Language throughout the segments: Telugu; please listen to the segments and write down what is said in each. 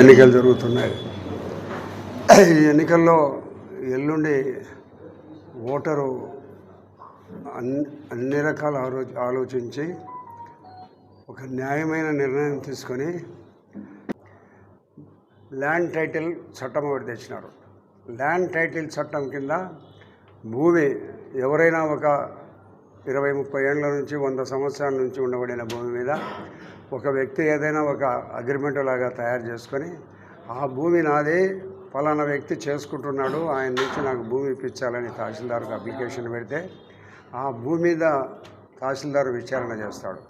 ఎన్నికలు జరుగుతున్నాయి. ఈ ఎన్నికల్లో ఎల్లుండి ఓటరు అన్ని అన్ని రకాల ఆలో ఆలోచించి ఒక న్యాయమైన నిర్ణయం తీసుకొని ల్యాండ్ టైటిల్ చట్టం ఒకటి తెచ్చినారు. ల్యాండ్ టైటిల్ చట్టం కింద భూమి ఎవరైనా ఒక ఇరవై ముప్పై ఏళ్ళ నుంచి వంద సంవత్సరాల నుంచి ఉండబడిన భూమి మీద ఒక వ్యక్తి ఏదైనా ఒక అగ్రిమెంట్ లాగా తయారు చేసుకొని ఆ భూమి నాది ఫలానా వ్యక్తి చేసుకుంటున్నాడు ఆయన నుంచి నాకు భూమి ఇప్పించాలని తహసీల్దార్కి అప్లికేషన్ పెడితే ఆ భూమి మీద తహసీల్దార్ విచారణ చేస్తాడు.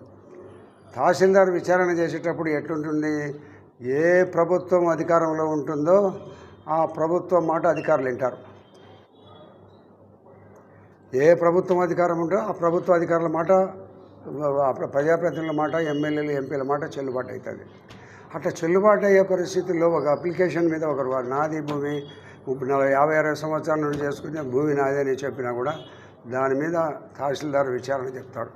తహసీల్దార్ విచారణ చేసేటప్పుడు ఎట్లుంటుంది? ఏ ప్రభుత్వం అధికారంలో ఉంటుందో ఆ ప్రభుత్వం మాట అధికారులు వింటారు. ఏ ప్రభుత్వం అధికారం ఉంటుందో ఆ ప్రభుత్వ అధికారుల మాట ప్రజాప్రతినిధుల మాట ఎమ్మెల్యేలు ఎంపీల మాట చెల్లుబాటు అవుతుంది అట్లా చెల్లుబాటు అయ్యే పరిస్థితుల్లో ఒక అప్లికేషన్ మీద ఒకరు వాడు నాది భూమి యాభై అరవై సంవత్సరాల నుండి చేసుకునే భూమి నాదే అని చెప్పినా కూడా దాని మీద తహసీల్దార్ విచారణ చెప్తాడు.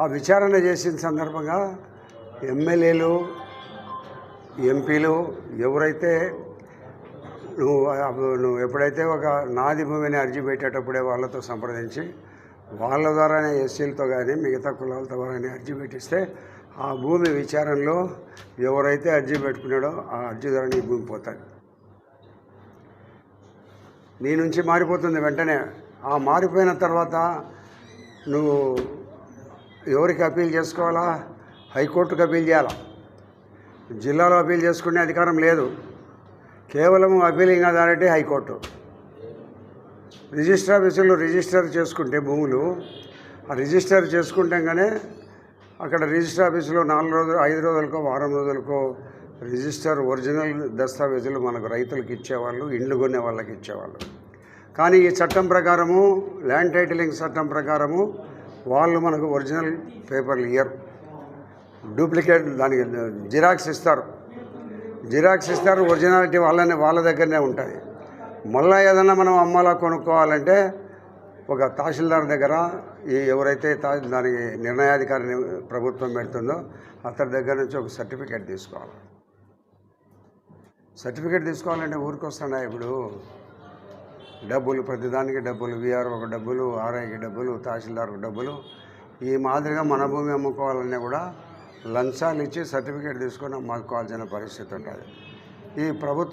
ఆ విచారణ చేసిన సందర్భంగా ఎమ్మెల్యేలు ఎంపీలు ఎవరైతే నువ్వు అప్పుడు నువ్వు ఎప్పుడైతే ఒక నాది భూమిని అర్జీ పెట్టేటప్పుడే వాళ్ళతో సంప్రదించి వాళ్ళ ద్వారానే ఎస్సీలతో కానీ మిగతా కులాలతో కానీ అర్జీ పెట్టిస్తే ఆ భూమి విచారణలో ఎవరైతే అర్జీ పెట్టుకున్నాడో ఆ అర్జీ ద్వారా నీ భూమి పోతుంది. నీ నుంచి మారిపోతుంది వెంటనే. ఆ మారిపోయిన తర్వాత నువ్వు ఎవరికి అప్పీల్ చేసుకోవాలా? హైకోర్టుకు అప్పీల్ చేయాలా? జిల్లాలో అప్పీల్ చేసుకునే అధికారం లేదు. కేవలం appealing authority high court. Register ఆఫీసులో రిజిస్టర్ చేసుకుంటే భూములు ఆ రిజిస్టర్ చేసుకుంటాగానే అక్కడ రిజిస్టర్ ఆఫీసులో నాలుగు రోజులు ఐదు రోజులకో వారం రోజులకో రిజిస్టర్ ఒరిజినల్ దస్తావేజులు మనకు రైతులకు ఇచ్చేవాళ్ళు ఇండ్లు కొనే వాళ్ళకి ఇచ్చేవాళ్ళు. కానీ ఈ చట్టం ప్రకారము ల్యాండ్ టైటిలింగ్ చట్టం ప్రకారము వాళ్ళు మనకు ఒరిజినల్ పేపర్లు ఇయ్యరు. డూప్లికేట్ దానికి జిరాక్స్ ఇస్తారు. జిరాక్స్ ఇస్తారు ఒరిజినాలిటీ వాళ్ళనే వాళ్ళ దగ్గరనే ఉంటుంది మళ్ళీ ఏదైనా మనం అమ్మాలా కొనుక్కోవాలంటే ఒక తహసీల్దార్ దగ్గర ఈ ఎవరైతే తా దానికి నిర్ణయాధికారిని ప్రభుత్వం పెడుతుందో అతని దగ్గర నుంచి ఒక సర్టిఫికేట్ తీసుకోవాలి. సర్టిఫికేట్ తీసుకోవాలంటే ఊరికి ఇప్పుడు? డబ్బులు ప్రతిదానికి డబ్బులు విఆర్ఓకి డబ్బులు ఆర్ఐకి డబ్బులు తహసీల్దార్కి డబ్బులు ఈ మాదిరిగా మన భూమి అమ్ముకోవాలన్నా కూడా లంచాలు ఇచ్చి సర్టిఫికేట్ తీసుకొని అమ్ముకోవాల్సిన పరిస్థితి ఉంటుంది. ఈ ప్రభుత్వం